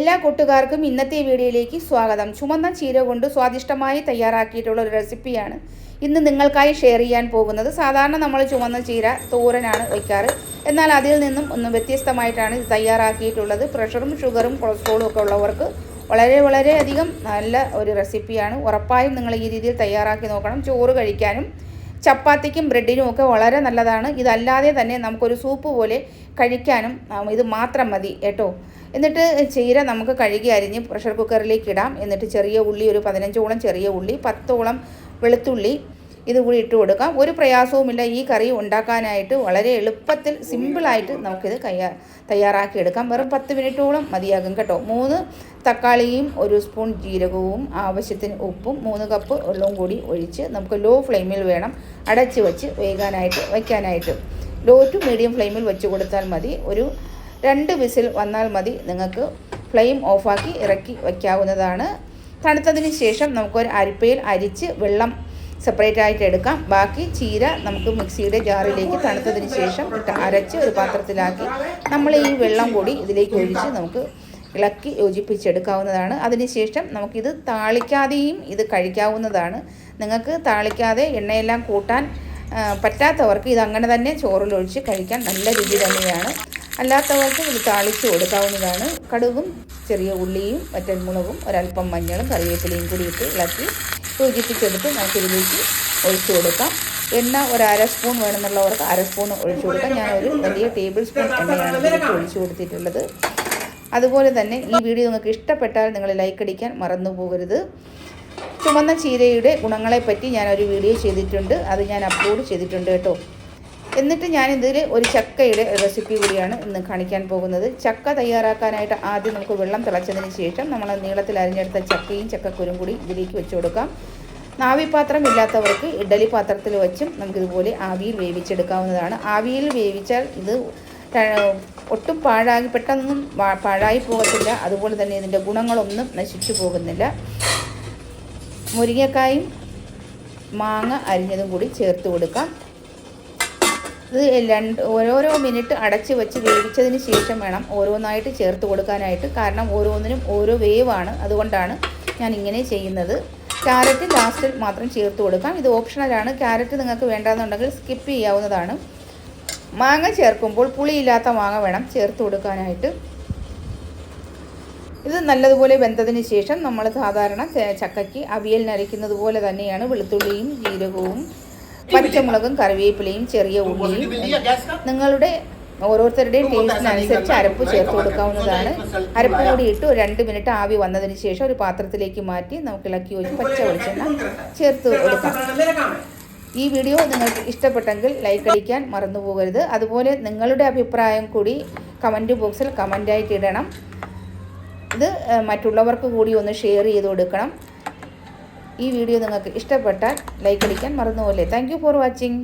എല്ലാ കൂട്ടുകാർക്കും ഇന്നത്തെ വീഡിയോയിലേക്ക് സ്വാഗതം. ചുമന്ന ചീര കൊണ്ട് സ്വാദിഷ്ടമായി തയ്യാറാക്കിയിട്ടുള്ള ഒരു റെസിപ്പിയാണ് ഇന്ന് നിങ്ങൾക്കായി ഷെയർ ചെയ്യാൻ പോകുന്നത്. സാധാരണ നമ്മൾ ചുമന്ന ചീര തോരനാണ് വയ്ക്കാറ്. എന്നാൽ അതിൽ നിന്നും ഒന്ന് വ്യത്യസ്തമായിട്ടാണ് ഇത് തയ്യാറാക്കിയിട്ടുള്ളത്. പ്രഷറും ഷുഗറും കൊളസ്ട്രോളും ഒക്കെ ഉള്ളവർക്ക് വളരെ വളരെ അധികം നല്ല ഒരു റെസിപ്പിയാണ്. ഉറപ്പായും നിങ്ങൾ ഈ രീതിയിൽ തയ്യാറാക്കി നോക്കണം. ചോറ് കഴിക്കാനും ചപ്പാത്തിക്കും ബ്രെഡിനും ഒക്കെ വളരെ നല്ലതാണ്. ഇതല്ലാതെ തന്നെ നമുക്കൊരു സൂപ്പ് പോലെ കഴിക്കാനും ഇത് മാത്രം മതി കേട്ടോ. എന്നിട്ട് ചീര നമുക്ക് കഴുകി അരിഞ്ഞ് പ്രഷർ കുക്കറിലേക്ക് ഇടാം. എന്നിട്ട് ചെറിയ ഉള്ളി ഒരു പതിനഞ്ചോളം ചെറിയ ഉള്ളി പത്തോളം വെളുത്തുള്ളി ഇതുകൂടി ഇട്ട് കൊടുക്കാം. ഒരു പ്രയാസവുമില്ല ഈ കറി ഉണ്ടാക്കാനായിട്ട് വളരെ എളുപ്പത്തിൽ സിമ്പിളായിട്ട് നമുക്കിത് കയ്യാ തയ്യാറാക്കി എടുക്കാം. വെറും പത്ത് മിനിറ്റോളം മതിയാകും കേട്ടോ. മൂന്ന് തക്കാളിയും ഒരു സ്പൂൺ ജീരകവും ആവശ്യത്തിന് ഉപ്പും മൂന്ന് കപ്പ് വെള്ളവും കൂടി ഒഴിച്ച് നമുക്ക് ലോ ഫ്ലെയിമിൽ വേണം അടച്ച് വെച്ച് വേകാനായിട്ട് വയ്ക്കാനായിട്ട്. ലോ ടു മീഡിയം ഫ്ലെയിമിൽ വെച്ച് കൊടുത്താൽ മതി. ഒരു രണ്ട് വിസിൽ വന്നാൽ മതി. നിങ്ങൾക്ക് ഫ്ലെയിം ഓഫാക്കി ഇറക്കി വയ്ക്കാവുന്നതാണ്. തണുത്തതിന് ശേഷം നമുക്കൊരു അരിപ്പയിൽ അരിച്ച് വെള്ളം സെപ്പറേറ്റ് ആയിട്ട് എടുക്കാം. ബാക്കി ചീര നമുക്ക് മിക്സിയുടെ ജാറിലേക്ക് തണുത്തതിന് ശേഷം അരച്ച് ഒരു പാത്രത്തിലാക്കി നമ്മൾ ഈ വെള്ളം കൂടി ഇതിലേക്ക് ഒഴിച്ച് നമുക്ക് ഇളക്കി യോജിപ്പിച്ചെടുക്കാവുന്നതാണ്. അതിനുശേഷം നമുക്കിത് താളിക്കാതെയും ഇത് കഴിക്കാവുന്നതാണ്. നിങ്ങൾക്ക് താളിക്കാതെ എണ്ണയെല്ലാം കൂട്ടാൻ പറ്റാത്തവർക്ക് ഇത് അങ്ങനെ തന്നെ ചോറിലൊഴിച്ച് കഴിക്കാൻ നല്ല രുചി തന്നെയാണ്. അല്ലാത്തവർക്ക് ഇത് താളിച്ച് കൊടുക്കാവുന്നതാണ്. കടുകും ചെറിയ ഉള്ളിയും വറ്റൽമുളകും ഒരല്പം മഞ്ഞളും കറിവേപ്പിലയും കൂടിയിട്ട് ഇളക്കി യോജിപ്പിച്ചെടുത്ത് നമുക്കിതിലേക്ക് ഒഴിച്ചു കൊടുക്കാം. എണ്ണ ഒരു അര സ്പൂൺ വേണമെന്നുള്ളവർക്ക് അര സ്പൂൺ ഒഴിച്ചു കൊടുക്കാം. ഞാൻ ഒരു വലിയ ടേബിൾ സ്പൂൺ എണ്ണയാണ് ഇതിലേക്ക് ഒഴിച്ചു കൊടുത്തിട്ടുള്ളത്. അതുപോലെ തന്നെ ഈ വീഡിയോ നിങ്ങൾക്ക് ഇഷ്ടപ്പെട്ടാൽ നിങ്ങൾ ലൈക്ക് അടിക്കാൻ മറന്നു പോകരുത്. ചുമന്ന ചീരയുടെ ഗുണങ്ങളെപ്പറ്റി ഞാനൊരു വീഡിയോ ചെയ്തിട്ടുണ്ട്. അത് ഞാൻ അപ്ലോഡ് ചെയ്തിട്ടുണ്ട് കേട്ടോ. എന്നിട്ട് ഞാനിതിൽ ഒരു ചക്കയുടെ റെസിപ്പി കൂടിയാണ് ഇന്ന് കാണിക്കാൻ പോകുന്നത്. ചക്ക തയ്യാറാക്കാനായിട്ട് ആദ്യം നമുക്ക് വെള്ളം തിളച്ചതിന് ശേഷം നമ്മൾ നീളത്തിൽ അരിഞ്ഞെടുത്ത ചക്കയും ചക്കക്കുരും കൂടി ഇതിലേക്ക് വെച്ച് കൊടുക്കാം. നാവിപാത്രം ഇല്ലാത്തവർക്ക് ഇഡലി പാത്രത്തിൽ വെച്ചും നമുക്കിതുപോലെ ആവിയിൽ വേവിച്ചെടുക്കാവുന്നതാണ്. ആവിയിൽ വേവിച്ചാൽ ഇത് ഒട്ടും പാഴാകി പെട്ടെന്നൊന്നും പാഴായി പോകത്തില്ല. അതുപോലെ തന്നെ ഇതിന്റെ ഗുണങ്ങളൊന്നും നശിച്ചു പോകുന്നില്ല. മുരിങ്ങക്കായും മാങ്ങ അരിഞ്ഞതും കൂടി ചേർത്ത് കൊടുക്കാം. ഇത് രണ്ട് ഓരോരോ മിനിറ്റ് അടച്ച് വെച്ച് വേവിച്ചതിന് ശേഷം വേണം ഓരോന്നായിട്ട് ചേർത്ത് കൊടുക്കാനായിട്ട്. കാരണം ഓരോന്നിനും ഓരോ വേവാണ് അതുകൊണ്ടാണ് ഞാൻ ഇങ്ങനെ ചെയ്യുന്നത്. ക്യാരറ്റ് ലാസ്റ്റിൽ മാത്രം ചേർത്ത് കൊടുക്കാം. ഇത് ഓപ്ഷണലാണ് ക്യാരറ്റ് നിങ്ങൾക്ക് വേണ്ടാന്നുണ്ടെങ്കിൽ സ്കിപ്പ് ചെയ്യാവുന്നതാണ്. മാങ്ങ ചേർക്കുമ്പോൾ പുളിയില്ലാത്ത മാങ്ങ വേണം ചേർത്ത് കൊടുക്കാനായിട്ട്. ഇത് നല്ലതുപോലെ വെന്തതിന് ശേഷം നമ്മൾ സാധാരണ ചക്കയ്ക്ക് അവിയൽ നരയ്ക്കുന്നത് പോലെ തന്നെയാണ് വെളുത്തുള്ളിയും ജീരകവും പച്ചമുളകും കറിവേപ്പിലയും ചെറിയ ഉള്ളിയും നിങ്ങളുടെ ഓരോരുത്തരുടെയും ടേസ്റ്റിനനുസരിച്ച് അരപ്പ് ചേർത്ത് കൊടുക്കാവുന്നതാണ്. അരപ്പ് കൂടി ഇട്ട് ഒരു രണ്ട് മിനിറ്റ് ആവി വന്നതിന് ശേഷം ഒരു പാത്രത്തിലേക്ക് മാറ്റി നമുക്ക് ഇളക്കി വെച്ച് പച്ച വെളിച്ചെണ്ണ ചേർത്ത് കൊടുക്കാം. ഈ വീഡിയോ നിങ്ങൾക്ക് ഇഷ്ടപ്പെട്ടെങ്കിൽ ലൈക്ക് അടിക്കാൻ മറന്നുപോകരുത്. അതുപോലെ നിങ്ങളുടെ അഭിപ്രായം കൂടി കമന്റ് ബോക്സിൽ കമന്റായിട്ട് ഇടണം. ഇത് മറ്റുള്ളവർക്ക് കൂടി ഒന്ന് ഷെയർ ചെയ്ത് കൊടുക്കണം. ഈ വീഡിയോ നിങ്ങൾക്ക് ഇഷ്ടപ്പെട്ടാൽ ലൈക്ക് അടിക്കാൻ മറന്നുപോലെ താങ്ക് ഫോർ വാച്ചിങ്